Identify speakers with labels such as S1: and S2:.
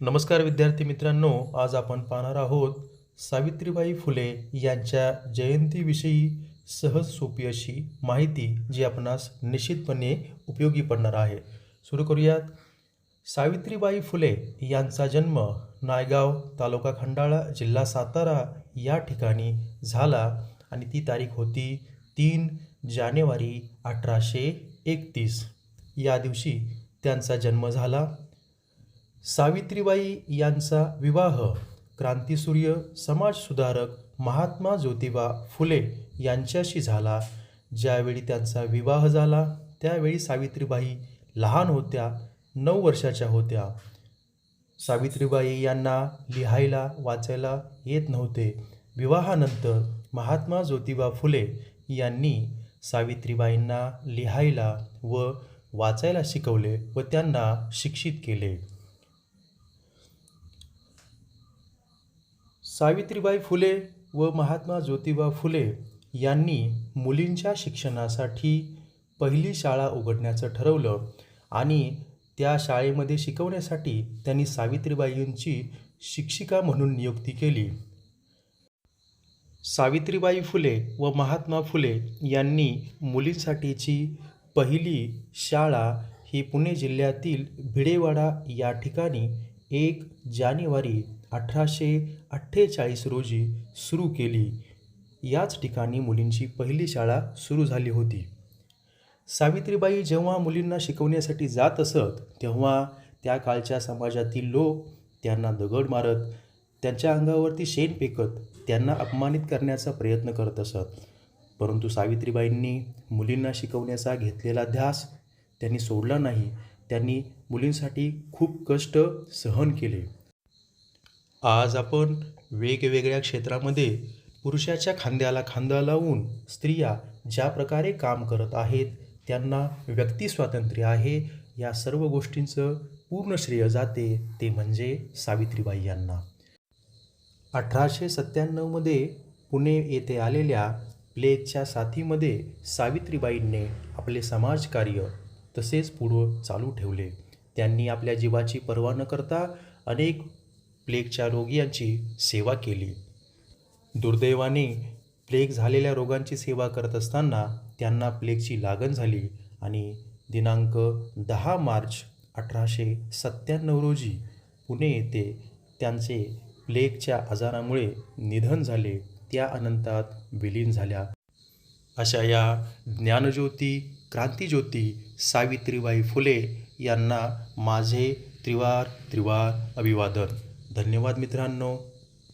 S1: नमस्कार विद्यार्थी मित्रांनो आज आपण पाहणार आहोत सावित्रीबाई फुले यांच्या जयंतीविषयी सहज सोपी अशी माहिती जी आपणास निश्चितपणे उपयोगी पडणार आहे. सुरू करूयात. सावित्रीबाई फुले यांचा जन्म नायगाव तालुका खंडाळा जिल्हा सातारा या ठिकाणी झाला आणि ती तारीख होती तीन जानेवारी अठराशे एकतीस. या दिवशी त्यांचा जन्म झाला. सावित्रीबाई यांचा विवाह क्रांतिसूर्य समाजसुधारक महात्मा ज्योतिबा फुले यांच्याशी झाला. ज्यावेळी त्यांचा विवाह झाला त्यावेळी सावित्रीबाई लहान होत्या नऊ वर्षाच्या होत्या. सावित्रीबाई यांना लिहायला वाचायला येत नव्हते. विवाहानंतर महात्मा ज्योतिबा फुले यांनी सावित्रीबाईंना लिहायला व वाचायला शिकवले व त्यांना शिक्षित केले. सावित्रीबाई फुले व महात्मा ज्योतिबा फुले यांनी मुलींच्या शिक्षणासाठी पहिली शाळा उघडण्याचं ठरवलं आणि त्या शाळेमध्ये शिकवण्यासाठी त्यांनी सावित्रीबाईंची शिक्षिका म्हणून नियुक्ती केली. सावित्रीबाई फुले व महात्मा फुले यांनी मुलींसाठीची पहिली शाळा ही पुणे जिल्ह्यातील भिडेवाडा या ठिकाणी एक जानेवारी अठराशे अठ्ठेचाळीस रोजी सुरू केली. याच ठिकाणी मुलींची पहिली शाळा सुरू झाली होती. सावित्रीबाई जेव्हा मुलींना शिकवण्यासाठी जात असत तेव्हा त्या काळच्या समाजातील लोक त्यांना दगड मारत त्यांच्या अंगावरती शेण फेकत त्यांना अपमानित करण्याचा प्रयत्न करत असत. परंतु सावित्रीबाईंनी मुलींना शिकवण्याचा घेतलेला ध्यास त्यांनी सोडला नाही. त्यांनी मुलींसाठी खूप कष्ट सहन केले. आज आपण वेगवेगळ्या क्षेत्रामध्ये पुरुषाच्या खांद्याला खांदा लावून स्त्रिया ज्या प्रकारे काम करत आहेत त्यांना व्यक्ती स्वातंत्र्य आहे या सर्व गोष्टींचं पूर्ण श्रेय जाते ते म्हणजे सावित्रीबाई यांना. अठराशे सत्त्याण्णवमध्ये पुणे येथे आलेल्या प्लेगच्या साथीमध्ये सावित्रीबाईंनी आपले समाजकार्य तसेच पुढं चालू ठेवले. त्यांनी आपल्या जीवाची पर्वा न करता अनेक प्लेगच्या रोगियांची सेवा केली. दुर्दैवाने प्लेग झालेल्या रोगांची सेवा करत असताना त्यांना प्लेगची लागण झाली आणि दिनांक दहा मार्च अठराशे सत्त्याण्णव रोजी पुणे येथे त्यांचे प्लेगच्या आजारामुळे निधन झाले. त्या अनंतात विलीन झाल्या. अशा या ज्ञानज्योती क्रांतिज्योती सावित्रीबाई फुले यांना माझे त्रिवार त्रिवार अभिवादन. धन्यवाद मित्रांनो.